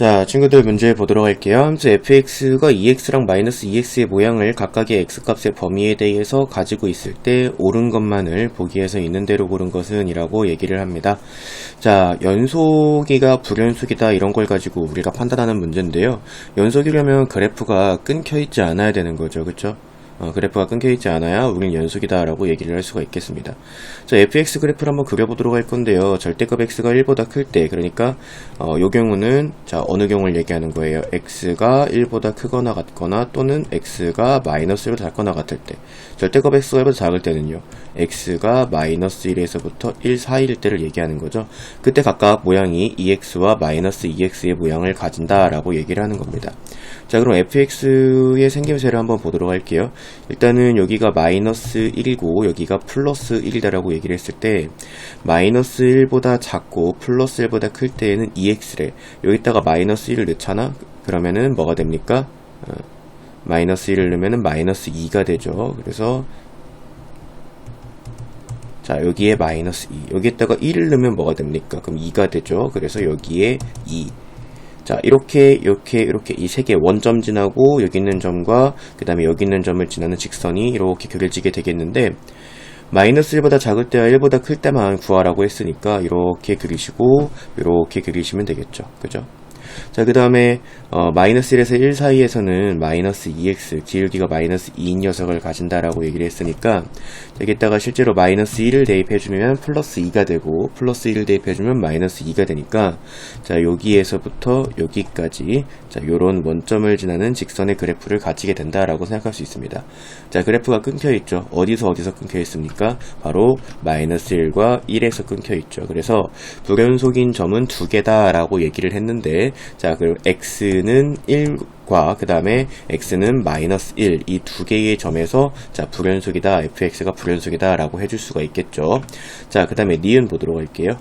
자, 친구들 문제 보도록 할게요. 함수 fx가 2x랑 마이너스 2x의 모양을 각각의 x값의 범위에 대해서 가지고 있을 때 옳은 것만을 보기에서 있는 대로 고른 것은 이라고 얘기를 합니다. 자, 연속이가 불연속이다 이런 걸 가지고 우리가 판단하는 문제인데요. 연속이려면 그래프가 끊겨 있지 않아야 되는 거죠. 그쵸? 어, 그래프가 끊겨있지 않아야 우린 연속이다 라고 얘기를 할 수가 있겠습니다. 자, fx 그래프를 한번 그려보도록 할 건데요. 절대값 x가 1보다 클 때, 그러니까 어, 요 경우는 자 어느 경우를 얘기하는 거예요. x가 1보다 크거나 같거나 또는 x가 마이너스 1보다 작거나 같을 때, 절대값 x가 1보다 작을 때는요. x가 마이너스 1에서부터 1 사이일 때를 얘기하는 거죠. 그때 각각 모양이 2x와 마이너스 2x의 모양을 가진다 라고 얘기를 하는 겁니다. 자, 그럼 fx의 생김새를 한번 보도록 할게요. 일단은 여기가 마이너스 1이고 여기가 플러스 1이다라고 얘기를 했을 때 마이너스 1보다 작고 플러스 1보다 클 때에는 2x래. 여기다가 마이너스 1을 넣잖아? 그러면은 뭐가 됩니까? 어, 마이너스 1을 넣으면은 마이너스 2가 되죠. 그래서 자 여기에 마이너스 2 여기에다가 1을 넣으면 뭐가 됩니까? 그럼 2가 되죠. 그래서 여기에 2 자, 이렇게, 이렇게, 이렇게 이 세 개 원점 지나고 여기 있는 점과 그 다음에 여기 있는 점을 지나는 직선이 이렇게 그려지게 되겠는데 마이너스 1보다 작을 때와 1보다 클 때만 구하라고 했으니까 이렇게 그리시고 이렇게 그리시면 되겠죠. 그죠? 자, 그 다음에 어, 마이너스 1에서 1 사이에서는 마이너스 2x, 기울기가 마이너스 2인 녀석을 가진다라고 얘기를 했으니까 여기다가 실제로 마이너스 1을 대입해주면 플러스 2가 되고 플러스 1을 대입해주면 마이너스 2가 되니까 자 여기에서부터 여기까지 자 요런 원점을 지나는 직선의 그래프를 가지게 된다라고 생각할 수 있습니다. 자 그래프가 끊겨 있죠. 어디서 어디서 끊겨 있습니까? 바로 마이너스 1과 1에서 끊겨 있죠. 그래서 불연속인 점은 두 개다라고 얘기를 했는데 자 그리고 x는 1과 그 다음에 x는 마이너스 1 이 두 개의 점에서 자 불연속이다. fx가 불연속이다 라고 해줄 수가 있겠죠. 자 그 다음에 니은 보도록 할게요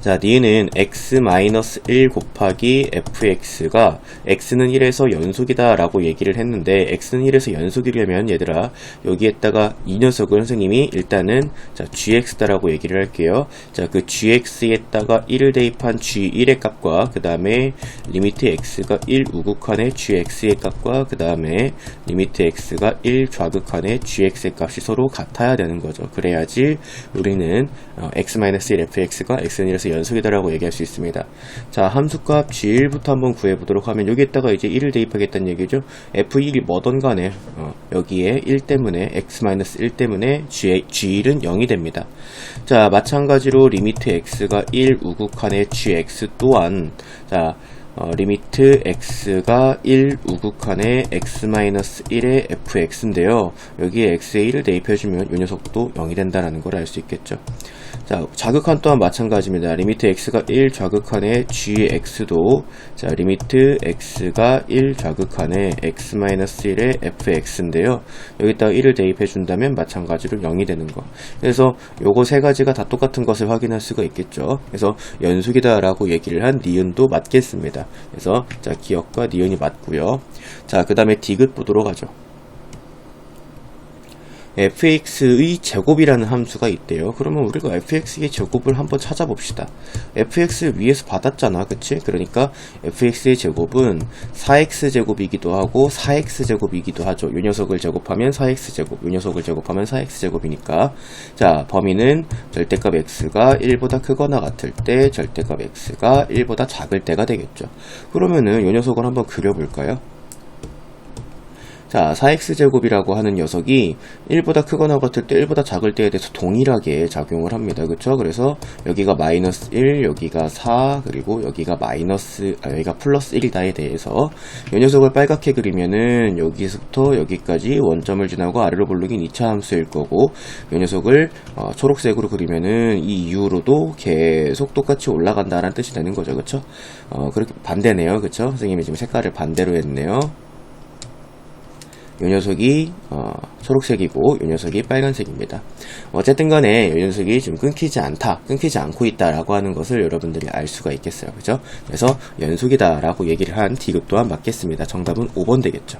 자, 니은 x-1 곱하기 fx가 x는 1에서 연속이다 라고 얘기를 했는데 x는 1에서 연속이려면 얘들아 여기에다가 이 녀석을 선생님이 일단은 자 gx다 라고 얘기를 할게요. 자 그 gx에다가 1을 대입한 g1의 값과 그 다음에 리미트 x가 1 우극한의 gx의 값과 그 다음에 리미트 x가 1 좌극한의 gx의 값이 서로 같아야 되는 거죠. 그래야지 우리는 어, x-1 fx가 x는 1에서 연속이다라고 얘기할 수 있습니다. 자, 함수값 g1부터 한번 구해보도록 하면 여기에다가 이제 1을 대입하겠다는 얘기죠. f1이 뭐던 간에 어, 여기에 1 때문에 x-1 때문에 g, g1은 0이 됩니다. 자, 마찬가지로 리미트 x가 1 우극한의 gx 또한 자 어, 리미트 x가 1 우극한의 x-1의 fx인데요. 여기에 x에 1을 대입해주면 이 녀석도 0이 된다는 걸 알 수 있겠죠. 자, 자극한 또한 마찬가지입니다. 리미트 x가 1 좌극한의 gx도 자, 리미트 x가 1 좌극한의 x-1의 fx인데요. 여기다가 1을 대입해 준다면 마찬가지로 0이 되는 거. 그래서 요거 세 가지가 다 똑같은 것을 확인할 수가 있겠죠. 그래서 연속이다라고 얘기를 한 니은도 맞겠습니다. 그래서 자, 기억과 니은이 맞고요. 자, 그 다음에 디귿 보도록 하죠. Fx의 제곱이라는 함수가 있대요. 그러면 우리가 fx의 제곱을 한번 찾아봅시다. fx 위에서 받았잖아. 그치? 그러니까 fx의 제곱은 4x 제곱이기도 하고 4x 제곱이기도 하죠. 이 녀석을 제곱하면 4x 제곱, 이 녀석을 제곱하면 4x 제곱이니까 자 범위는 절대값 x가 1보다 크거나 같을 때 절대값 x가 1보다 작을 때가 되겠죠. 그러면은 이 녀석을 한번 그려볼까요? 자, 4x제곱이라고 하는 녀석이 1보다 크거나 같을 때 1보다 작을 때에 대해서 동일하게 작용을 합니다. 그렇죠? 그래서 여기가 마이너스 1, 여기가 4, 그리고 여기가 마이너스, 아, 여기가 플러스 1이다에 대해서 이 녀석을 빨갛게 그리면은 여기서부터 여기까지 원점을 지나고 아래로 볼록인 2차 함수일 거고 이 녀석을 어, 초록색으로 그리면은 이 이후로도 계속 똑같이 올라간다라는 뜻이 되는 거죠. 그렇죠? 어, 그렇게 반대네요. 그렇죠? 선생님이 지금 색깔을 반대로 했네요. 이 녀석이 어, 초록색이고 이 녀석이 빨간색입니다. 어쨌든 간에 이 녀석이 좀 끊기지 않다, 끊기지 않고 있다라고 하는 것을 여러분들이 알 수가 있겠어요. 그죠? 그래서 연속이다라고 얘기를 한 디귿 또한 맞겠습니다. 정답은 5번 되겠죠.